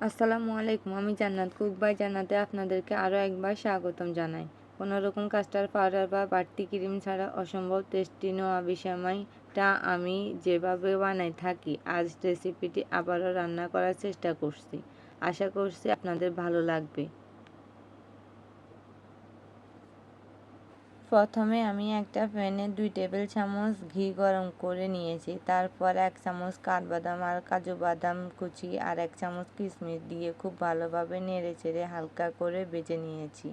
আসসালামু আলাইকুম, আমি জান্নাত কুক বাই জান্নাতে আপনাদেরকে আরও একবার স্বাগতম জানাই। কোনো রকম কাস্টার্ড পাউডার বা বাড়তি ক্রিম ছাড়া অসম্ভব টেস্টি নোয়া বিশামাইটা আমি যেভাবে বানাই থাকি, আজ রেসিপিটি আবারও রান্না করার চেষ্টা করছি। আশা করছি আপনাদের ভালো লাগবে। প্রথমে আমি একটা প্যানে দুই টেবিল চামচ ঘি গরম করে নিয়েছি। তারপর এক চামচ কাঠবাদাম আর কাজু বাদাম কুচি আর এক চামচ কিশমিশ দিয়ে খুব ভালোভাবে নেড়ে চেড়ে হালকা করে বেজে নিয়েছি।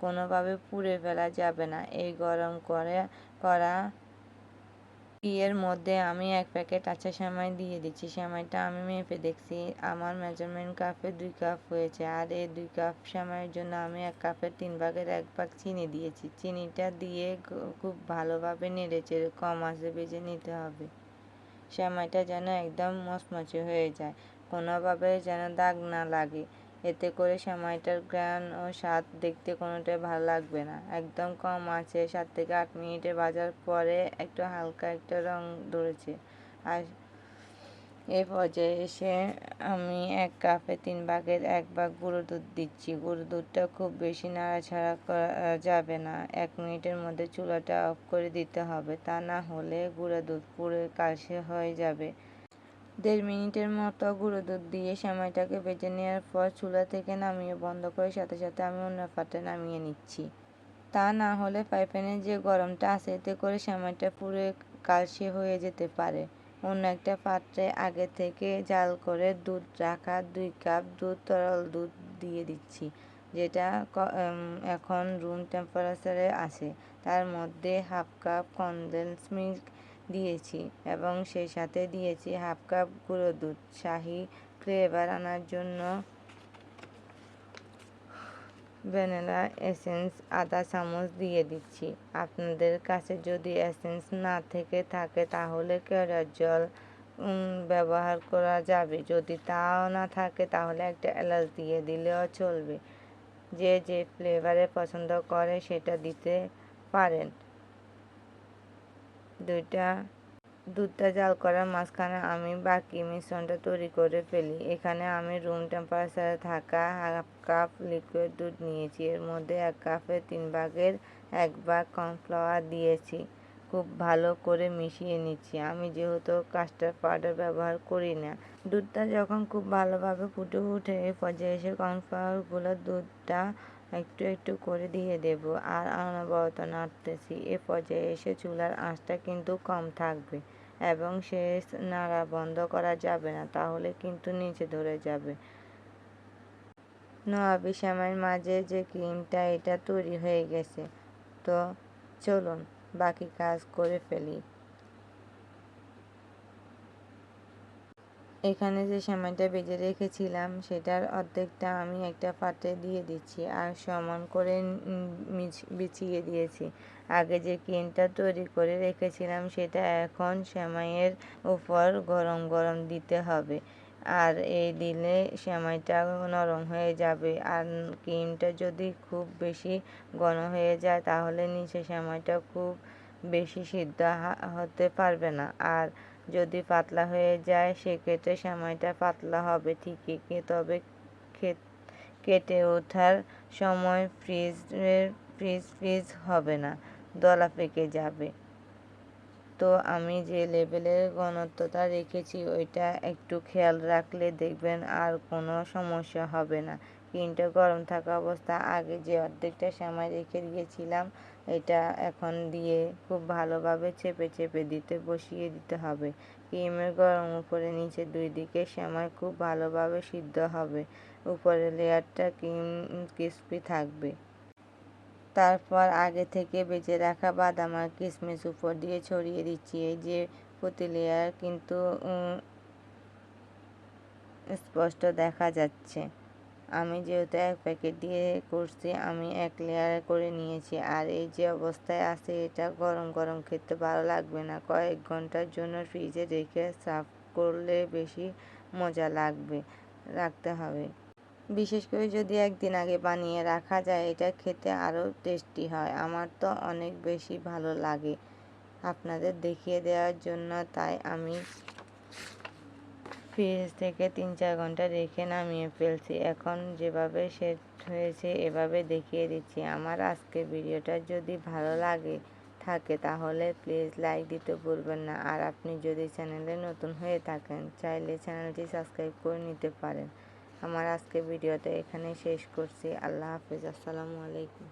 কোনোভাবে পুড়ে ফেলা যাবে না। এই গরম করে, করা এর মধ্যে আমি এক প্যাকেট আচা সেমাই দিয়ে দিচ্ছি। সেমাইটা আমি মেপে দেখছি। আমার মেজারমেন্ট কাপে দুই কাপ হয়েছে। আর এই দুই কাপ সেমাইয়ের জন্য আমি এক কাপের তিন ভাগের এক ভাগ চিনি দিয়েছি। চিনিটা দিয়ে খুব ভালোভাবে নেড়ে চেড়ে কম আঁচে ভেজে নিতে হবে। সেমাইটা যেন একদম মচমচে হয়ে যায়। কোনোভাবে যেন দাগ না লাগে। এতে করে সেমাইটার গ্রান ও স্বাদ দেখতে কোনোটাই ভালো লাগবে না। একদম কম আছে, সাত থেকে আট মিনিটে ভাজার পরে একটু হালকা একটা রং ধরেছে। আর এই পর্যায়ে এসে আমি এক কাপে তিন ভাগের এক ভাগ গুঁড়ো দুধ দিচ্ছি। গুঁড়ো দুধটা খুব বেশি নাড়াছাড়া করা যাবে না। এক মিনিটের মধ্যে চুলাটা অফ করে দিতে হবে। তা না হলে গুঁড়ো দুধ পুড়ে কালসে হয়ে যাবে। দেড় মিনিটের মতো গুঁড়ো দুধ দিয়ে সেমাইটাকে বেজে নেওয়ার পর চুলা থেকে নামিয়ে বন্ধ করে সাথে সাথে আমি অন্য পাত্রে নামিয়ে নিচ্ছি। তা না হলে পাইপ্যানের যে গরমটা আছে, এতে করে সেমাইটা পুরো কালসে হয়ে যেতে পারে। অন্য একটা পাত্রে আগে থেকে জাল করে দুধ রাখা দুই কাপ দুধ, তরল দুধ দিয়ে দিচ্ছি, যেটা এখন রুম টেম্পারেচারে আছে। তার মধ্যে হাফ কাপ কনডেন্স মিল্ক দিয়েছি এবং সেই সাথে দিয়েছি হাফ কাপ গুঁড়ো দুধ। শাহি ফ্লেভার আনার জন্য ভ্যানিলা এসেন্স আধা চামচ দিয়ে দিচ্ছি। আপনাদের কাছে যদি এসেন্স না থেকে থাকে তাহলে কেরার জল ব্যবহার করা যাবে। যদি তাও না থাকে তাহলে একটা এলাচ দিয়ে দিলেও চলবে। যে যে ফ্লেভারে পছন্দ করে সেটা দিতে পারেন। দুইটা দুধটা জাল করার মাঝখানে আমি বাকি মিশ্রণটা তৈরি করে ফেলি। এখানে আমি রুম টেম্পারেচারে থাকা হাফ কাপ লিকুইড দুধ নিয়েছি। এর মধ্যে এক কাপে তিন ভাগের এক ভাগ কর্নফ্লাওয়ার দিয়েছি। খুব ভালো করে মিশিয়ে নিচ্ছি। আমি যেহেতু কাস্টার্ড পাউডার ব্যবহার করি না। দুধটা যখন খুব ভালোভাবে ফুটে উঠে এ পর্যায়ে এসে কর্নফ্লাওয়ারগুলো দুধটা একটু একটু করে দিয়ে দেব। আর অনবরত নাড়তেছি। এ পর্যায়ে এসে চুলার আঁচটা কিন্তু কম থাকবে এবং শেষ নাড়া বন্ধ করা যাবে না, তাহলে কিন্তু নিচে ধরে যাবে। নোয়াবি শ্যামাইয়ের মাঝে যে ক্রিমটা, এটা তৈরি হয়ে গেছে। তো চলুন বাকি কাজ করে ফেলি। এখানে যে সেমাইটা বেজে রেখেছিলাম, সেটার অর্ধেকটা আমি একটা পাত্রে দিয়ে দিচ্ছি আর সমান করে বিছিয়ে দিয়েছি। আগে যে ক্রিমটা তৈরি করে রেখেছিলাম, সেটা এখন সেমাইয়ের উপর গরম গরম দিতে হবে। আর এই দিলে সেমাইটা নরম হয়ে যাবে। আর ক্রিমটা যদি খুব বেশি ঘন হয়ে যায়, তাহলে নিচে সেমাইটা খুব বেশি সিদ্ধ হতে পারবে না। আর যদি পাতলা হয়ে যায়, সেক্ষেত্রে সেমাইটা পাতলা হবে ঠিকই। তবে কেটে ওঠার সময় ফ্রিজের ফ্রিজ ফ্রিজ হবে না, দলা পেকে যাবে। তো আমি যে লেভেলের ঘনত্বটা রেখেছি, ওইটা একটু খেয়াল রাখলে দেখবেন আর কোনো সমস্যা হবে না। ক্রিমটা গরম থাকা অবস্থা আগে যে অর্ধেকটা সেমাই রেখে দিয়েছিলাম, এটা এখন দিয়ে খুব ভালোভাবে চেপে চেপে দিতে, বসিয়ে দিতে হবে। ক্রিমের গরম উপরে নিচে দুই দিকে সেমাই খুব ভালোভাবে সিদ্ধ হবে। উপরে লেয়ারটা ক্রিম ক্রিস্পি থাকবে। তারপর আগে থেকে বেজে রাখা বাদাম আর কিশমিশ উপর দিয়ে ছড়িয়ে দিচ্ছি। এই যে প্রতি লেয়ার কিন্তু স্পষ্ট দেখা যাচ্ছে। আমি যেহেতু এক প্যাকেট দিয়ে করছি, আমি এক লেয়ার করে নিয়েছি। আর এই যে অবস্থায় আছে, এটা গরম গরম খেতে ভালো লাগবে না। কয়েক ঘণ্টার জন্য ফ্রিজে রেখে সাফ করলে বেশি মজা লাগবে, রাখতে হবে। বিশেষ করে যদি একদিন আগে বানিয়ে রাখা যায়, এটা খেতে আরও টেস্টি হয়। আমার তো অনেক বেশি ভালো লাগে। আপনাদের দেখিয়ে দেওয়ার জন্য তাই আমি ফ্রিজ থেকে তিন চার ঘণ্টা রেখে নামিয়ে ফেলছি। এখন যেভাবে সেট হয়েছে, এভাবে দেখিয়ে দিচ্ছি। আমার আজকে ভিডিওটা যদি ভালো লাগে, থাকে তাহলে প্লিজ লাইক দিতে ভুলবেন না। আর আপনি যদি চ্যানেলে নতুন হয়ে থাকেন, চাইলে চ্যানেলটি সাবস্ক্রাইব করে নিতে পারেন। আমার আজকে ভিডিওটা এখানে শেষ করছি। আল্লাহ হাফিজ। আসসালামু আলাইকুম।